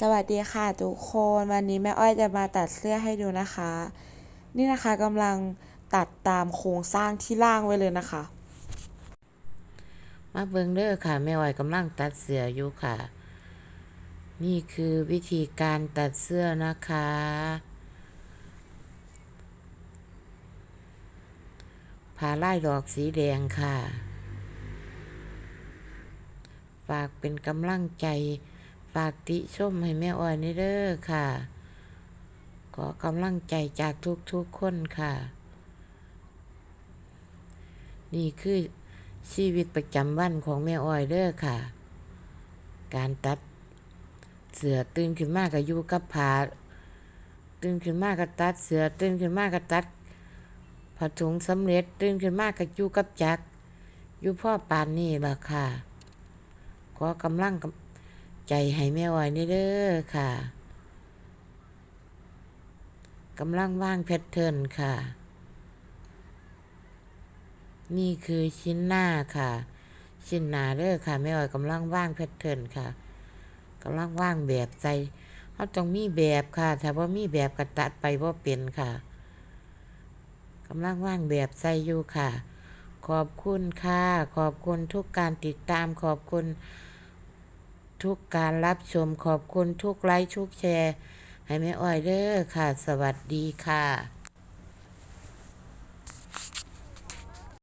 สวัสดีค่ะทุกคนวันนี้แม่อ้อยจะมาตัดเสื้อให้ดูนะคะ นี่นะคะกำลังตัดตามโครงสร้างที่ล่างไว้เลยนะคะ มาเบิ่งเด้อค่ะแม่อ้อยกำลังตัดเสื้ออยู่ค่ะ นี่คือวิธีการตัดเสื้อนะคะ ผ่าลายดอกสีแดงค่ะ ฝากเป็นกำลังใจ ฝากติชมให้แม่อ้อยนี่เด้อค่ะ ขอกำลังใจจากทุกๆคนค่ะ นี่คือชีวิตประจำวันของแม่อ้อยเด้อค่ะ การตัดเสือตื่นขึ้นมาก,ก็อยู่กับผาตื่นขึ้นมาก,ก็ตัดเสือตื่นขึ้นมาก,ก็ตัดผาถุงสำเร็จตื่นขึ้นมาก,ก็อยู่กับจักอยู่พ่อปานนี่ล่ะค่ะ ขอกำลัง ใจให้แม่อ้อยนี่เด้อค่ะกำลังว่างแพทเทิร์นค่ะ นี่คือชิ้นหน้าค่ะ ชิ้นหน้าเด้อค่ะแม่อ้อยกำลังว่างแพทเทิร์นค่ะกำลังว่างแบบใจเขาต้องมีแบบค่ะ ถ้าว่ามีแบบก็ตัดไปว่าเป็นค่ะกำลังว่างแบบใส่อยู่ค่ะ ขอบคุณค่ะ ขอบคุณทุกการติดตามขอบคุณ ทุกการรับชมขอบคุณทุกไลค์ทุกแชร์ ให้แม่อ้อยเด้อค่ะ สวัสดีค่ะ